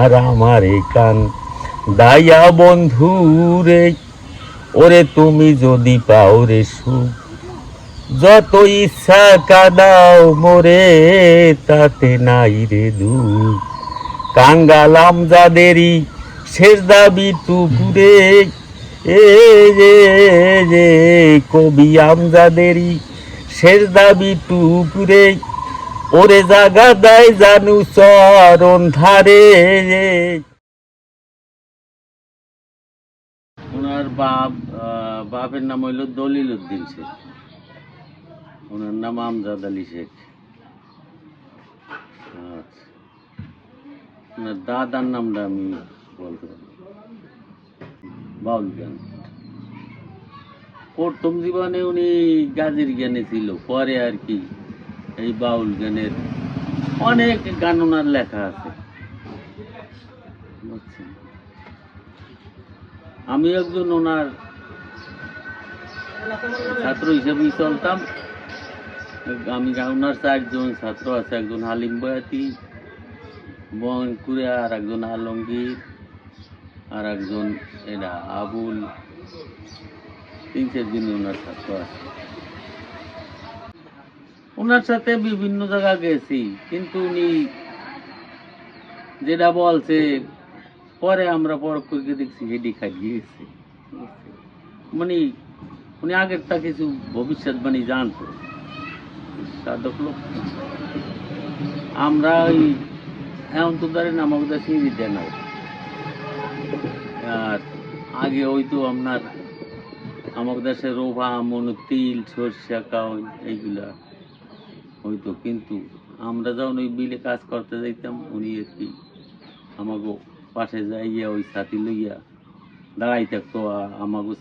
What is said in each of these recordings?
আর আমারে কান। দায়া বন্ধু রে, ওরে তুমি যদি পাও রে সুখ যত ইচ্ছা কাদাও মোরে, তাতে নাই রে দুঃখ। কাঙ্গালাম যাদেরই শেষ দাবি টুকুরে এ কবি আমজাদেরই শেষ দাবি টুকুরে ওরে জাগা দেয় জানু চরণ ধারে। ওনার বাপ বাপের নাম হইল দলিল উদ্দিন শেখ। ওনার নাম আমজাদ আলী শেখ। আচ্ছা। ওনার দাদার নামটা আমি বলতে পারি বাউল জ্ঞান প্রথম জীবনে উনি গাজের জ্ঞানে ছিল, পরে আর কি এই বাউল গানের অনেক গান ওনার লেখা আছে। আমি একজন ওনার ছাত্র হিসেবেই চলতাম। আমি ওনার চারজন ছাত্র আছে, একজন হালিম বয়াতি বনকুরে আর একজন আলমগীর, আর একজন এটা আবুল। তিন চারজন ওনার ছাত্র আছে। ওনার সাথে বিভিন্ন জায়গা গেছি, কিন্তু উনি যেটা বলছে, পরে আমরা পরখ করে দেখছি হেডি খাইয়ে গেছে। মানে উনি আগের তা কিছু ভবিষ্যৎবাণী জানতো। আমরা ওই এখন তো ধরেন আমাকে তো সিঁড়ি দেয় না আর আগে ওই তো আপনার আমাদের দেশে রোভা, মন, তিল, সর্ষা কাউ এইগুলা। হইতো, কিন্তু আমরা যখন ওই বিলে কাজ করতে যাইতাম, উনি কি আমাকে পাশে যাইয়া ওই সাথী লইয়া দাঁড়াই থাকতো আমাকে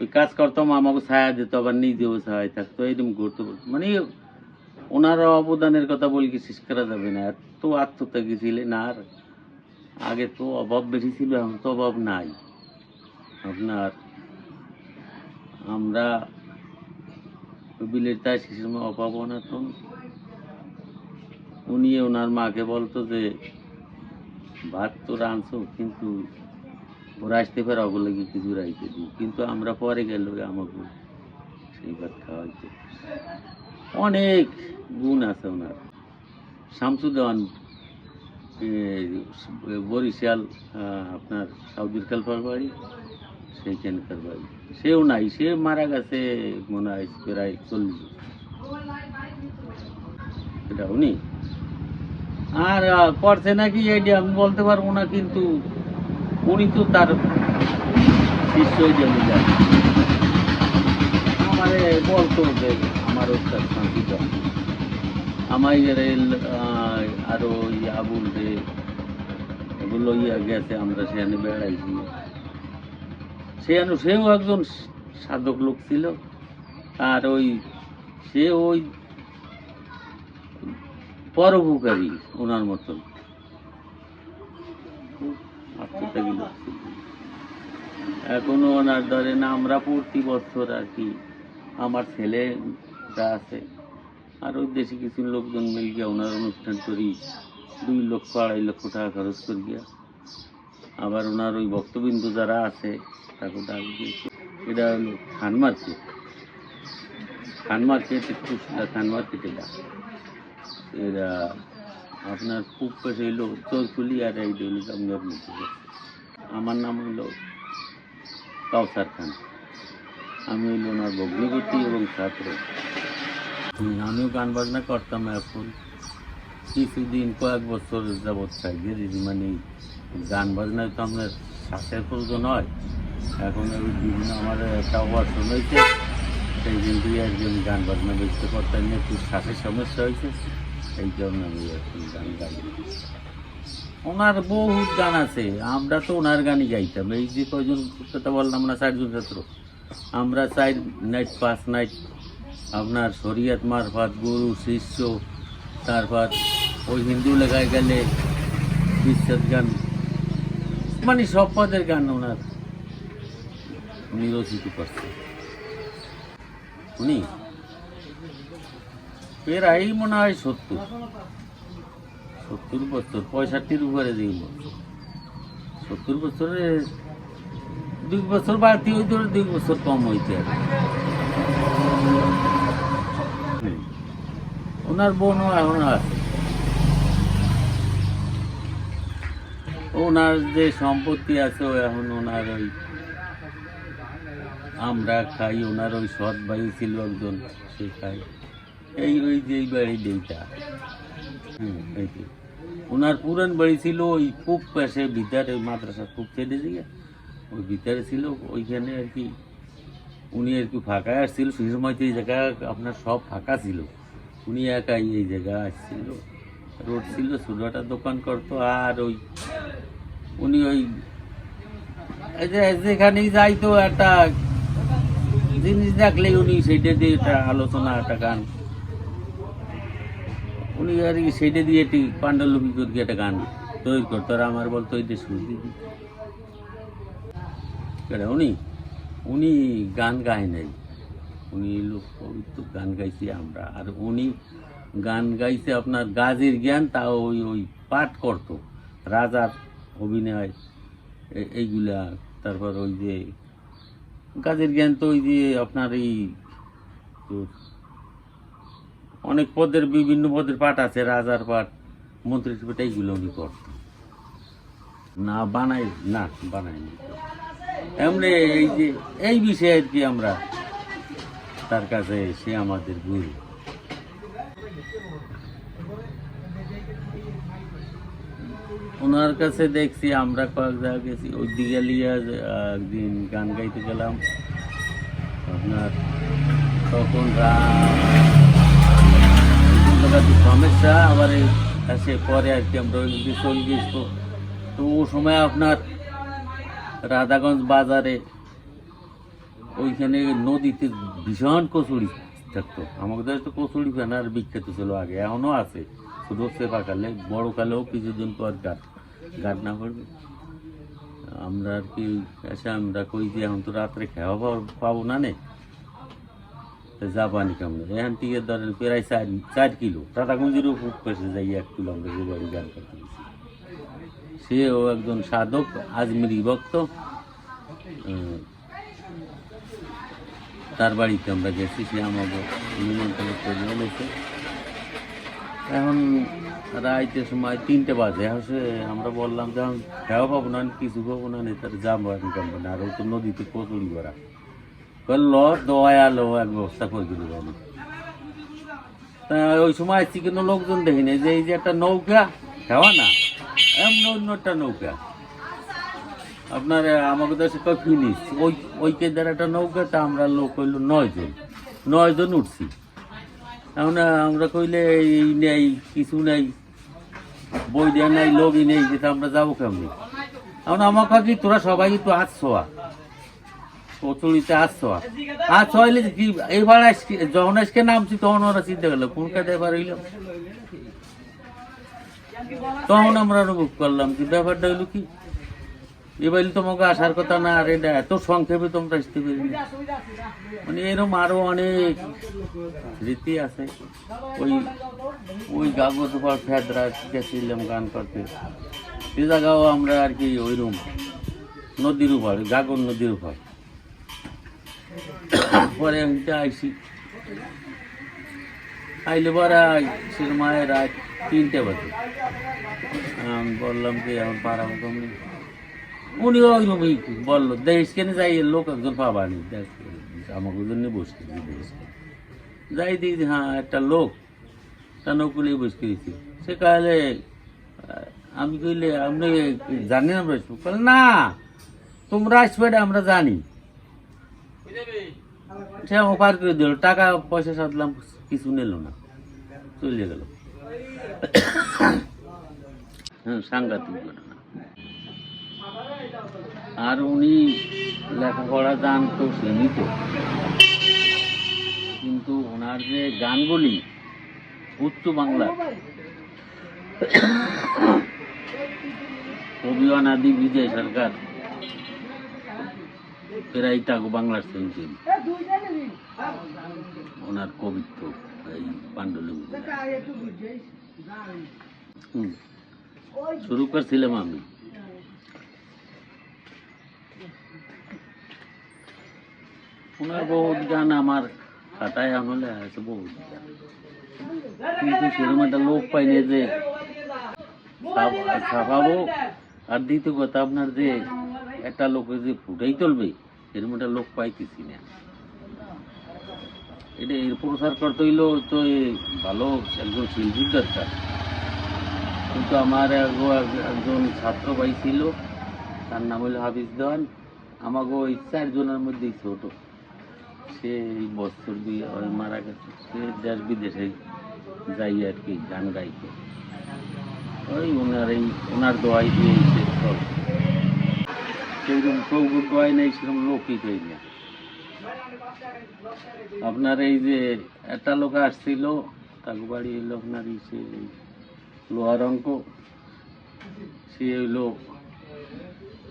ওই কাজ করতাম আমাকে ছায়া দিত, আবার নিজেও ছায়া থাকতো এরকম ঘুরতে মানে ওনার অবদানের কথা বলে কি শেষ করা যাবে না, এত আত্মত্যাগী ছিলেন, আর আগে তো অভাব বেশি ছিল, এখন তো অভাব নাই। আপনার, আমরা বিলের তাই সে সময় অভাব অনাতন উনি ওনার মাকে বলতো যে, ভাত তো রাঁধছো কিন্তু ওরা আসতে পারে ওগুলো কিছু রাইতে দিই? কিন্তু আমরা পরে গেল আমাকে সেই ভাত খাওয়াইতে। অনেক গুণ আছে ওনার। শামসুদ্দান বরিশাল আপনার সাউদির খেলপার বাড়ি সেইখানকার বাড়ি সেও নাই, সে মারা গেছে মনে হয় প্রায় চল্লিশ এটা উনি? আর করছে নাকি এইটা আমি বলতে পারব না, কিন্তু উনি তো তার শিষ্যই জমি যায়। আমারে বলতো যে আমার ওস্তাদ শান্তিদান আমার আরও আবুল রে এগুলো ইয়া গেছে, আমরা সেখানে বেড়াইছি। সেখানে সেও একজন সাধক লোক ছিল। আর ওই, সে ওই পরোপকারী ওনার মতন। এখনও ওনার ধরেন আমরা প্রতি বছর আর কি, আমার ছেলেটা আছে। আর ওই দেশে কিছু লোকজন মিল গিয়া ওনার অনুষ্ঠান করি, দুই লক্ষ, আড়াই লক্ষ টাকা খরচ করি আবার ওনার ওই ভক্তবিন্দু যারা আছে তাকে ডাক দিয়েছে এটা হলো খান মার্কেট খান মার্কেট একটু খান মার্কেট এটা। এরা আপনার খুব পাশে হইল চৌচুলি আর এই আপনার আমার নাম হইল কাউসার খান। আমি হইল ওনার ভগ্নিপতি এবং ছাত্র। আমিও গান বাজনা করতাম এখন। কিছুদিন কয়েক বছর যাবৎ চাইছে মানে গান বাজনায় তো আপনার শ্বাসের প্রয়োজন হয়। এখন ওই বিভিন্ন আমার একটা অপারেশন হয়েছে। সেই দিন দিয়ে একজন গান বাজনা বেশি করতাম না একটু শ্বাসের সমস্যা হয়েছে। এই জন্য আমি এখন গান গাই। ওনার বহুত গান আছে। আমরা তো ওনার গানই গাইতাম। এই যে কয়জন কথা বললাম না, চারজন ছাত্র। আমরা চার নাইট পাঁচ নাইট আপনার শরিয়ত মারফত, গুরু, শিষ্য, তারপর ওই হিন্দু লেখায় গেলে বিচ্ছেদ গান মানে সব পদের গান ওনার। উনি? রচিত করছে উনি প্রায় মনে হয় সত্তর। সত্তর বছর, পঁয়ষট্টির উপরে দিই সত্তর বছরে দুই বছর বাড়তি হইতে দুই বছর কম হইতে আর। ওনার বোনও এখন আছে। ওনার যে সম্পত্তি আছে এখন ওনার ওই আমরা খাই, ওনার ওই সৎ ভাই ছিল একজন, সে খাই এই ওই যে বাড়ি এইটা হুম। ওনার পুরান বাড়ি ছিল ওই খুব পাশে ভিতরে, মাদ্রাসা খুব ছেড়ে দিয়ে ওই ভিতরে ছিল, ওইখানে আর কি। উনি আর কি ফাঁকা আসছিল, সেই সময় তো এই জায়গা আপনার সব ফাঁকা ছিল। উনি একাই এই জায়গা আসছিল। রোড ছিল একটা দোকান করতো, আর ওই উনি ওই যেখানেই যাইতো একটা জিনিস দেখলে উনি সেইটা দিয়ে একটা আলোচনা, একটা গান। উনি আর কি সেইটা দিয়ে একটি পাণ্ডুলিপি করে একটা গান তৈরি করতো। আর আমার বলতো, এই যে সুর দিদি উনি উনি গান গায় নাই। উনি লোক পবিত্র গান গাইছি আমরা। আর উনি গান গাইছে আপনার গাজের জ্ঞান তা ওই ওই পাঠ করতো। রাজার অভিনয় এইগুলা, তারপর ওই যে কাজের জ্ঞান তো ওই যে আপনার এই অনেক পদের বিভিন্ন পদের পাঠ আছে, রাজার পাঠ, মন্ত্রীর পাঠ, এইগুলো উনি করত না বানাই না বানাইনি এমনি এই যে, এই বিষয়ে আর কি আমরা তার কাছে সে আমাদের গুরু ওনার কাছে দেখছি, আমরা কয়েক জায়গায় গেছি। ওই দিকে একদিন গান গাইতে গেলাম। আপনার তখন সমস্যা আবার এই সে পরে আর কি আমরা ওই চলে গেছি। তো ও সময় আপনার রাধাগঞ্জ বাজারে ওইখানে নদীতে ভীষণ কচুরি থাকতো। আমাদের তো কচুরি ফেনার বিখ্যাত ছিল আগে এখনও আছে। ছোটো সেবা কালে বড় কালেও কিছুদিন পর গাট গাট না পড়বে আমরা আর কি এসে আমরা কই যে এখন তো রাত্রে খাওয়া পাবো- পাবো না নে? তো জাপানি কামড়ে এখান থেকে ধরেন প্রায় চার চার কিলো। টাটাগঞ্জেরও খুব পেশে যাই এক কিলো আমরা যে বাড়ি গান করতে সেও একজন সাধক, আজমিরি ভক্ত। তার বাড়িতে আমরা গেছি, সে আমাকে নিমন্ত্রণ করে এখন রাইতের সময় তিনটে বাজে। হচ্ছে আমরা বললাম যে খাওয়া পাবো না কিছু পাবো না তার যাব আর কামবো না। আর ও তো নদীতে কচুরি করা করল দয়ালো এক ব্যবস্থা করে দিল তা ওই সময় আসছি কিন্তু লোকজন দেখিনি যে এই যে একটা নৌকা খাওয়া না? এমন অন্য একটা নৌকা। আপনার আমাদের দেশে কয় ফিনিস ওই ওই কেদার একটা নৌকা, তা আমরা লোক হইল নয় জন। নয় জন উঠছি। এখন আমরা কইলে এই নেই, কিছু নেই। বই দেওয়া নাই লোকই নেই যেটা আমরা যাব কেমনি? এখন আমার কাছে তোরা সবাই তো হাত ছোয়া। কচুরিতে হাত ছোয়া। হাত ছোয়াইলে কি, এবার যখন আজকে নামছি, তখন ওরা চিন্তা করল, কোন কাজে এবার হইলাম তখন আমরা অনুভব করলাম যে ব্যাপারটা হইল কি এবার তোমাকে আসার কথা না, আর এটা এত সংক্ষেপে তোমরা আসতে পারি মানে এরকম আরও অনেক স্মৃতি আছে। ওই ওই কাগজ উপর ফেদরা গেছিলাম গান করতে। সে জায়গাও আমরা আর কি ওইরকম নদীর উপর, গাগর নদীর উপর। পরে আমি আইসি। আইলে পরে সে মায়ের রাত তিনটে বাজে। বললাম যে এখন পাড়া তুমি উনিও ওইরকমই বলল দেশ কেন যাই লোক একজন পাবা নি। দেখ আমাকে জন্য বসে দেশকে যাই দেখি হ্যাঁ একটা লোক তা নৌকুলে বসে দিয়েছি সে কালে আমি কইলে আপনি জানেন আমরা বলে, না তোমরা আসবে আমরা জানি। সে আমাকে করে দিল টাকা পয়সা সাধলাম কিছু নিল না চলে গেল। হ্যাঁ সাংঘাতিক ঘটনা। আর উনি লেখাপড়া জানতো সীমিত। কিন্তু ওনার যে গানগুলি, উচ্চ বাংলা কবি অনাদি বিজয় সরকার, প্রায় তাকে বাংলার শুনছেন ওনার কবিত্ব, এই পাণ্ডুলিপি শুরু করছিলাম আমি। ওনার বহুত গান আমার খাতায় আমলে আছে, বহুত কিন্তু সেরকম একটা লোক পাইনি যে ছাপাবো আর দ্বিতীয় কথা আপনার যে, একটা লোকে যে ফুটাই তুলবে এরকম একটা লোক পাইতেছি না। এটা এর প্রচার করতে হইলেও তো ভালো একজন শিল্পীর দরকার। কিন্তু আমার এক- একজন ছাত্র ভাই ছিল, তার নাম হলো হাফিজ দেওয়ান আমাকে ওই চারজনের মধ্যে ছোট। সে এই বছর দিয়ে মারা গেছে, সে দেশ বিদেশে যাই আর কি গান গাইতে। ওই ওনার এই, ওনার দোয়াই দিয়ে সে সব সেরকম প্রভুর দোয়াই নেই সেরকম লোকই কই না। আপনার এই যে একটা লোক আসছিল তাকে বাড়ি হইল আপনার সে লোহার অঙ্ক। সে হইল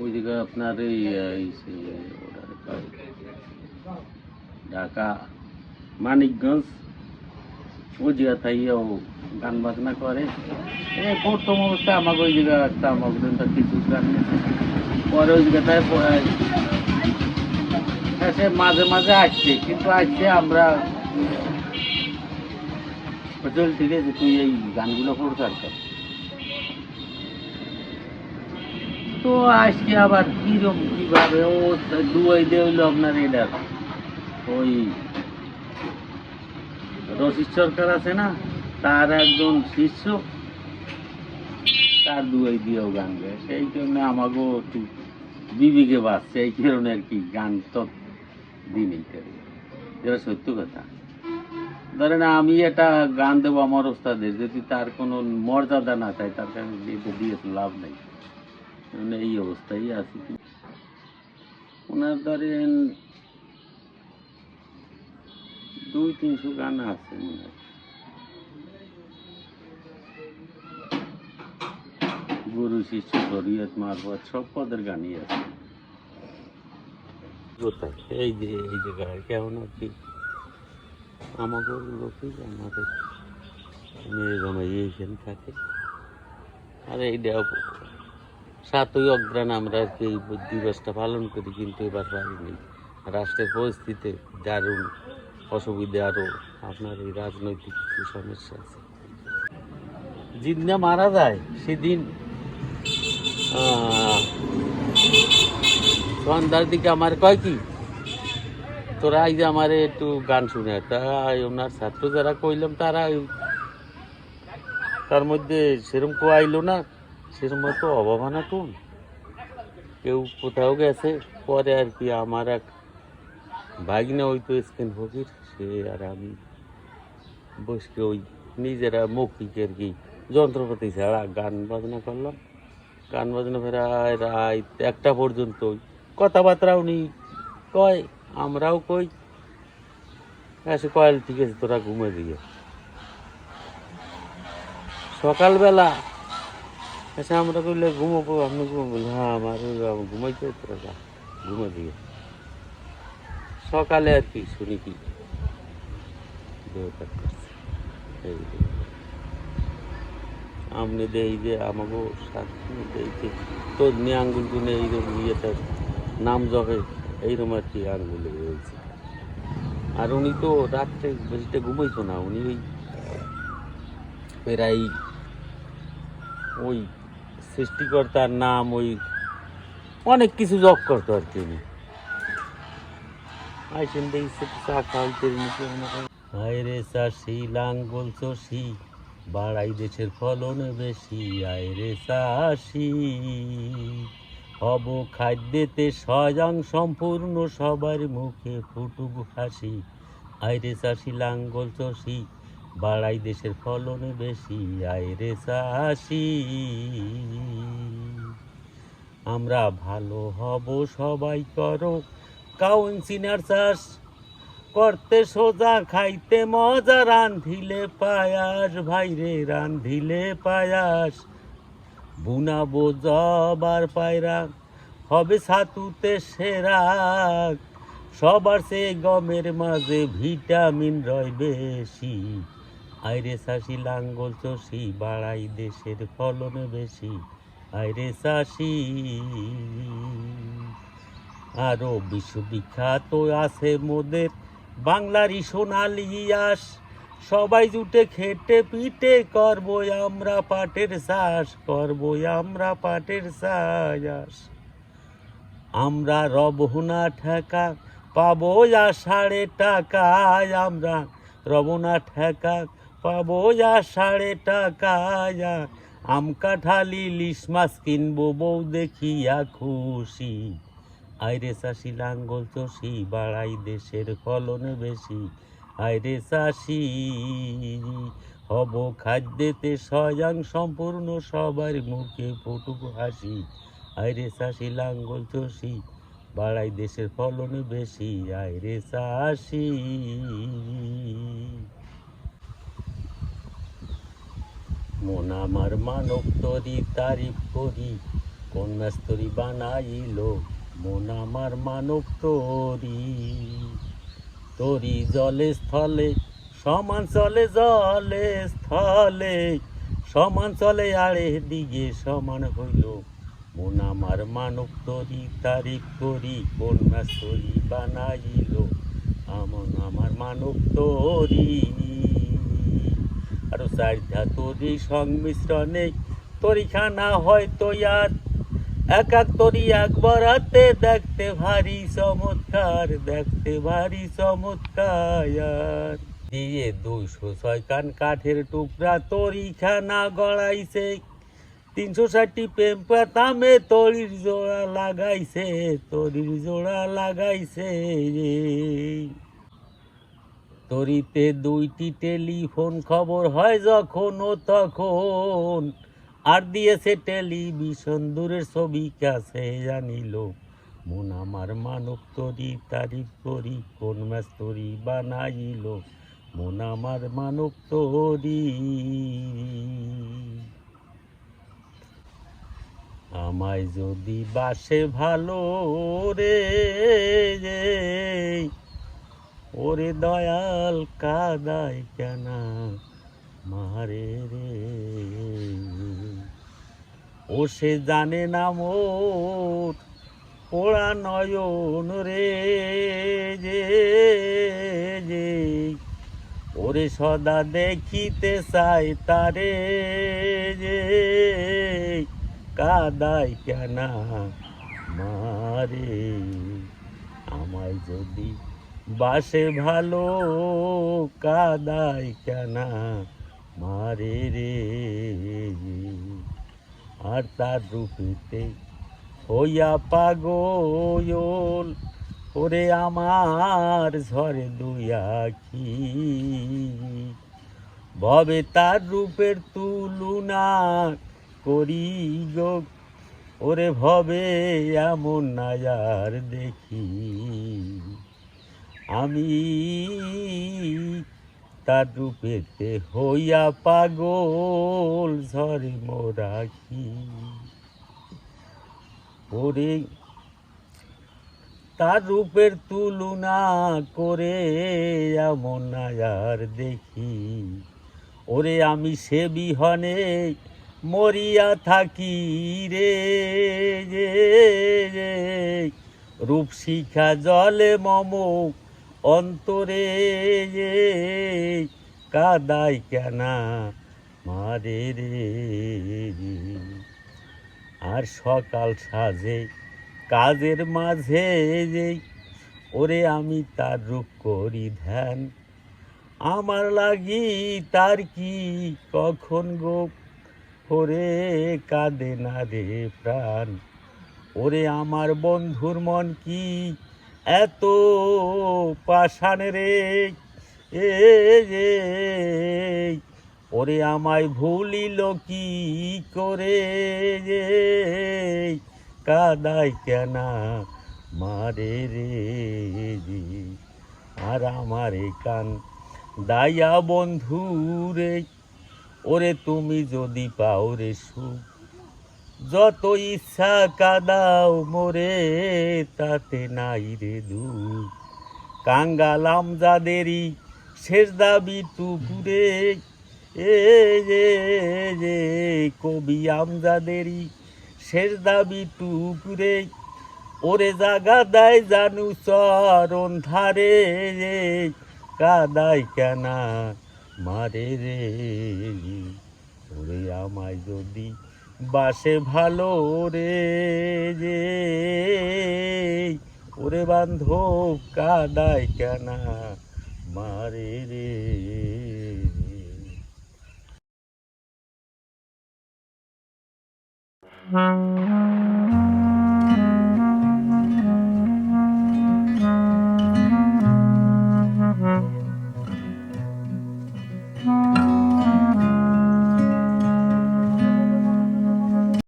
ওইদিকে আপনার এই ওটার ঢাকা, মানিকগঞ্জ ওই জায়গা থাইয়া ও গান বাজনা করে। এই প্রথম অবস্থায় আমাকে ওই জায়গা একটা আমাকে কিছু গান পরে ওই জায়গাটায় সে মাঝে মাঝে আসছে, কিন্তু আসছে আমরা চল ঠিক আছে তুই এই গানগুলো প্রচার কর তো আজকে আবার কিরম, কীভাবে ও দুয়াই দিয়ে হইল আপনার এটার ওই রশিদ সরকার আছে না, তার একজন শিষ্য, তার দুয়াই দিয়েও গান গায়। সেই জন্য আমাকেও একটু বিবিকে বাঁচছে এই কারণে আর কি গান তো দিনই করি যেটা সত্য কথা। ধরেন আমি একটা গান দেবো আমার ওস্তাদের, যদি তার কোনো মর্যাদা না চাই তার কাছে দিতে দিয়ে লাভ নেই। এই অবস্থায় আছি। ওনার ধরেন দুই তিনশো গান আছে গুরু শিষ্য শরীয়ত মারফত সব পদের গানই আছে। এই যে এই যে গায়ে কেমন আছি? আমাকে লোকই আমাদের মেয়ে এইখানে থাকে। আর এইটা সাতই অগ্রাণ আমরা আর কি দিবসটা পালন করি, কিন্তু এবার পারিনি। রাষ্ট্রের পরিস্থিতি দারুণ। অসুবিধা আরও আপনার এই রাজনৈতিক কিছু সমস্যা আছে। যেদিন মারা যায়, সেদিন সন্ধ্যার দিকে আমার কয় কি? তোরা এই যে আমার একটু গান শুনে, তা ওনার ছাত্র যারা কইলাম, তারা তার মধ্যে সেরকম কেউ আইলো না সেরকম তো অভাবনা কেউ কোথাও গেছে, পরে আর কি আমার এক ভাগিনা ওই তো স্ক্যান ফকির সে আর আমি। বসকে ওই নিজেরা মৌখিক আর কি যন্ত্রপাতি ছাড়া গান বাজনা করলাম। গান বাজনা প্রায় রাত একটা পর্যন্ত কথাবার্তা উনি কয় আমরাও কই। এসে কয়েল ঠিক আছে তোরা ঘুমে দিয়ে সকালবেলা এসে আমরা কইলে ঘুমাবো? আপনি বলে, হ্যাঁ আমার ঘুমাইতে তোরা ঘুমে দিয়ে সকালে আর কি শুনি কি। আমনে দেই যে আমাকে যে তোর নিয়ে আঙ্গুল গুনে এইরকম ইয়েটা নাম জপে, এইরকম আর কি আঙ্গুলে রয়েছে। আর উনি তো রাত্রে বেশিটা ঘুমাইতো না, উনি ওই প্রায় ওই সৃষ্টিকর্তার নাম, ওই অনেক কিছু জপ করতো আর কি উনি। রে চাষি লাঙ্গল চষি, বাড়াই দেশের ফলন বেশি। আয় রে চাষি, হব খাদ্যেতে স্বয়ং সম্পূর্ণ, সবার মুখে ফুটুক হাসি। আয় রে চাষি লাঙ্গল চষি, বাড়াই দেশের ফলন বেশি। আয় রে চাষি, আমরা ভালো হব, সবাই করো। কাউন্সিনার চাষ করতে সোজা খাইতে মজা, রান্ধিলে পায়াস, ভাইরে রান্ধিলে পায়াস। বুনাবো জবার পায়রা, হবে ছাতুতে সেরা। সবার সে গমের মাঝে ভিটামিন রয় বেশি। আইরে চাষি লাঙ্গল চষি, বাড়াই দেশের ফলন বেশি। আইরে চাষি আরও বিশ্ববিখ্যাত আছে মোদের। বাংলারই সোনালি আস সবাই জুটে খেটে পিটে করব আমরা পাটের চাষ করব আমরা পাটের চাষ। আমরা রবনা ঠেকা পাবো সাড়ে টাকায়। আমরা রবনা ঠেকা পাবো সাড়ে টাকায়। আম কাঠালি লিস মাছ কিনবো, বউ দেখিয়া খুশি। আইরে চাষি লাঙ্গল চষি, বাড়াই দেশের ফলন বেশি। আইরে চাষি হব খাদ্যেতে স্বয়ং সম্পূর্ণ, সবার মুখে ফুটুক হাসি। আইরে চাষি লাঙ্গল চষি, বাড়াই দেশের ফলন বেশি। আইরে চাষি মন আমার মানব তরি, তারিফ করি, কন্যাস্তরী বানাইল মন আমার মানব তরি তরি জলে স্থলে, সমান চলে জলে স্থলে, সমান চলে আড়ে দিকে সমান হইল। মন আমার মানব তরি তারিখ করি কন্যা স্তরি বানাইল। আমন আমার মানব তরি। আরও চারিধা তরি সংমিশ্রণে তরিখানা হয়তো আর এক এক তরি একবার হাতে দেখতে ভারী চমৎকার, দেখতে ভারী চমৎকার। দিয়ে দুইশো ছয় কান কাঠের টুকরা তরিখানা গড়াইছে। তিনশো ষাটটি পেম্পা তামে তরির জোড়া লাগাইছে, তরির জোড়া লাগাইছে রে। তরিতে দুইটি টেলিফোন খবর হয় যখন তখন। আর দিয়েছে টেলিভিশন, দূরের ছবি, কাছে জানিল, মন আমার মানব তরি তারিফ করি, কোন ম্যাচ তরি বানাইল, মন আমার মানব তরি। আমায় যদি বাসে ভালো রে ওরে দয়াল কাদায় কেন মারে রে। ও সে জানে না মোর পোড়া নয়ন রে, যে যে। ওরে সদা দেখিতে চাই তারে, যে। কাদায় কেন মারে? আমায় যদি বাসে ভালো, কাদায় কেন মারে রে? আর তার রূপেতে হইয়া পাগল, ওরে আমার ঝরে দুই আখি। ভবে তার রূপের তুলনা করি গো, ওরে ভবে এমন নাজার দেখি। আমি তার রূপেতে হইয়া পাগল ঝরে মোরাখি ওরে তার রূপের তুলনা করে এমন আর দেখি। ওরে, আমি সে বিহনে মরিয়া থাকি রে রূপ শিখা জলে মম অন্তরে কাদাই কেনা মারে রে। আর সকাল সাজে কাজের মাঝে ওরে আমি তার রূপ করি ধ্যান। আমার লাগি তার কি কখন গো? ওরে কাঁদে না রে প্রাণ। ওরে আমার বন্ধুর মন কি এত পাষাণ রে, এ ওরে আমায় ভুলিল কি করে যে? কাদাই কেনা মারে রে যে। আর আমারে কান দায়া বন্ধু রে, ওরে তুমি যদি পাও রে সুখ। যত ইচ্ছা কাদাও মোরে, তাতে নাই রে দুঃখ। কাঙ্গালাম যাদেরই শেষ দাবি টুকুরে, এ যে কবি আমজাদেরই শেষ দাবি টুকুরে। ওরে জাগা দায় জানু চরণ ধারে রে কাদাই কেনা মারে রে। ওরে আমায় যদি বাসে ভালো রে যে ওরে বান্ধব কাদায় কেনা মারে রে